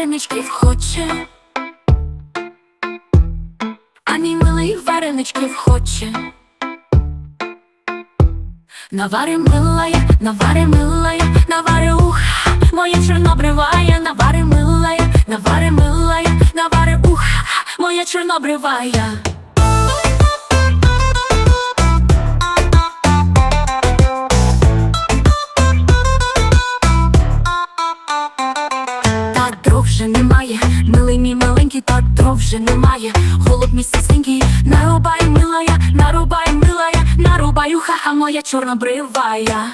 вареничків хоче. А мій милий вареничків хоче. Навари милая, навари милая, навари уха, моє чорнобриває, навари милая, навари милая, навари уха, моя чорнобривая. Вже немає, милий мій миленький, та дров вже немає. Голуб мій сисенький, нарубай милая, нарубай милая, нарубай уха, моя чорнобривая.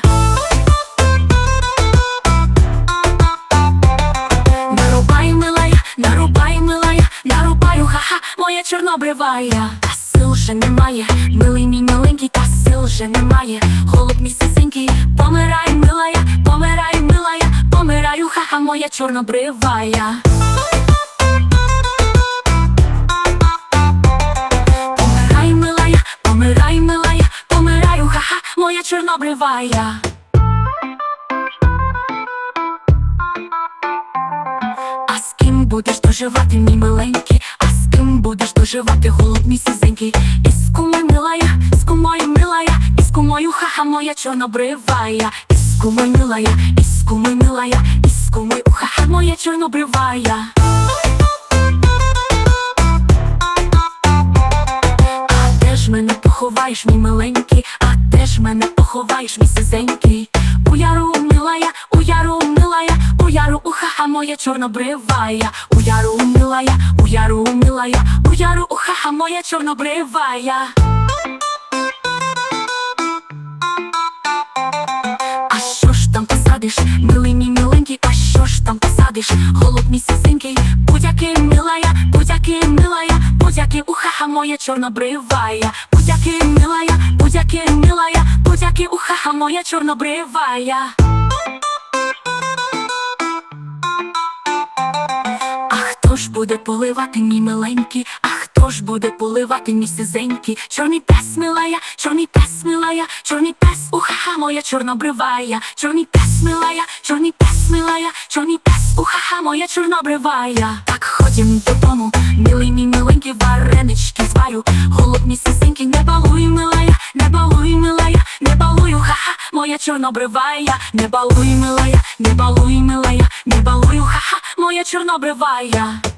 Нарубай милая, нарубай милая, нарубай уха, моя чорнобривая. Сил вже немає, милий мій миленький, та сил вже немає. Голуб мій сисенький, помирай милая, помирай милая, помирай уха, моя чорнобривая. Помирай милая, помирай милая, помирай уха, моя чорнобривая. А з ким будеш доживати, мій миленький? А з ким будеш доживати, голуб мій сізенький? Із кумою милая, з кумою милая, із кумою ха-ха моя чорнобривая, із кумою милая, із кумою милая, із кумою ха-ха моя чорнобривая. А де ж мене поховаєш, мій миленький? А де ж мене поховаєш, мій сизенький? У яру милая, у яру милая, у яру уха, моя чорнобривая, у яру милая, у яру милая, у яру уха, моя чорнобривая. Там милий мій миленький, а що ж там посадиш, голуб мій сисенький, будь-який милая, будь-який милая, будь-який уха, моя чорнобривая, будь-який милая, будь-який милая, будь-який уха, моя чорнобривая. А хто ж буде поливати мій миленький? А хто ж буде поливати мій сизенький? Чорний пес милая, чорний пес милая, чорний пес, уха, моя чорнобривая, чорний пес милая, чорний пес милая, чорний пес, уха, моя чорнобривая. Так ходім додому, милий мій миленький варенички зварю, голуб мій сизенький, не балуй милая, не балуй милая, не балуй, ха-ха, моя чорнобривая, не балуй милая, не балуй милая, не балуй, ха-ха, моя чорнобривая.